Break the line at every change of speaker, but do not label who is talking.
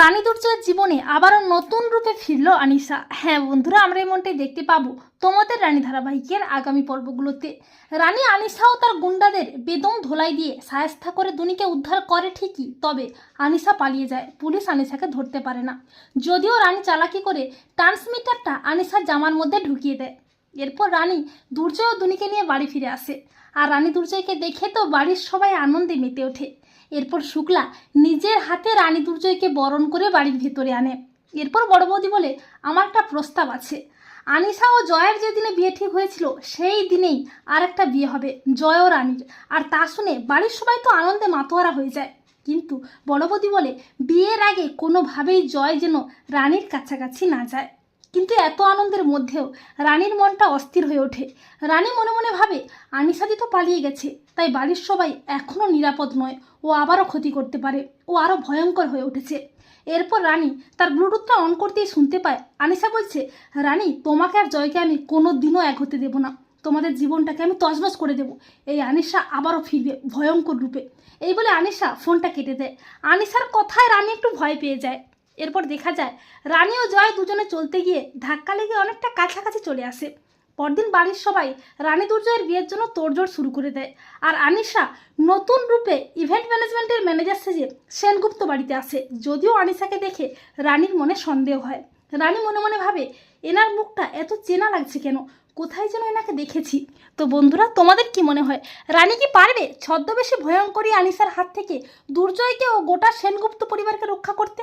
রানী দুর্জয়ের জীবনে আবারও নতুন রূপে ফিরল আনিশা। হ্যাঁ বন্ধুরা, আমরা এমনটাই দেখতে পাবো তোমাদের রানী ধারাবাহিকের আগামী পর্বগুলোতে। রানী আনিশাও তার গুন্ডাদের বেদম ধোলাই দিয়ে সায়স্থা করে দুনিকে উদ্ধার করে ঠিকই, তবে আনিশা পালিয়ে যায়। পুলিশ আনিশাকে ধরতে পারে না। যদিও রানী চালাকি করে ট্রান্সমিটারটা আনিশার জামার মধ্যে ঢুকিয়ে দেয়। এরপর রানী দুর্জয় ও দুনিকে নিয়ে বাড়ি ফিরে আসে। আর রানী দুর্জয়কে দেখে তো বাড়ির সবাই আনন্দে মেতে ওঠে। এরপর শুক্লা নিজের হাতে রানী দুর্জয়কে বরণ করে বাড়ির ভেতরে আনে। এরপর বড় বৌদি বলে, আমার একটা প্রস্তাব আছে। আনিশা ও জয়ের যেদিনে বিয়ে ঠিক হয়েছিল, সেই দিনেই আর একটা বিয়ে হবে, জয় ও রানীর। আর তা শুনে বাড়ির সবাই তো আনন্দে মাতোয়ারা হয়ে যায়। কিন্তু বড় বৌদি বলে, বিয়ের আগে কোনোভাবেই জয় যেন রানীর কাছাকাছি না যায়। কিন্তু এত আনন্দের মধ্যেও রানীর মনটা অস্থির হয়ে ওঠে। রানী মনে মনে ভাবে আনিসাদি তো পালিয়ে গেছে, তাই বাড়ির সবাই এখনও নিরাপদ নয়, ও আবারও ক্ষতি করতে পারে, ও আরও ভয়ঙ্কর হয়ে উঠেছে। এরপর রানী তার ব্লুটুথটা অন করতেই শুনতে পায় আনিসা বলছে, রানী, তোমাকে আর জয়কে আমি কোনো দিনও এক হতে দেবো না, তোমাদের জীবনটাকে আমি তছনছ করে দেবো। এই আনিশা আবারও ফিরবে ভয়ঙ্কর রূপে। এই বলে আনিশা ফোনটা কেটে দেয়। আনিশার কথায় রানী একটু ভয় পেয়ে যায়। এরপর দেখা যায়, রানী ও জয় দুজনে চলতে গিয়ে ধাক্কা লেগে অনেকটা কাছাকাছি চলে আসে। পরদিন বাড়ির সবাই রানী দুর্জয়ের বিয়ের জন্য তোড়জোড় শুরু করে দেয় আর আনিশা নতুন রূপে ইভেন্ট ম্যানেজমেন্টের ম্যানেজার সেজে সেনগুপ্ত বাড়িতে আসে। যদিও আনিশাকে দেখে রানীর মনে সন্দেহ হয়। রানী মনে মনে ভাবে, এনার মুখটা এত চেনা লাগছে কেন? কোথায় যেন এনাকে দেখেছি? তো বন্ধুরা, তোমাদের কি মনে হয়? রানী কি পারবে ছদ্মবেশে ভয়ঙ্করী আনিসার হাত থেকে দুর্জয়কে ও গোটা সেনগুপ্ত পরিবারকে রক্ষা করতে?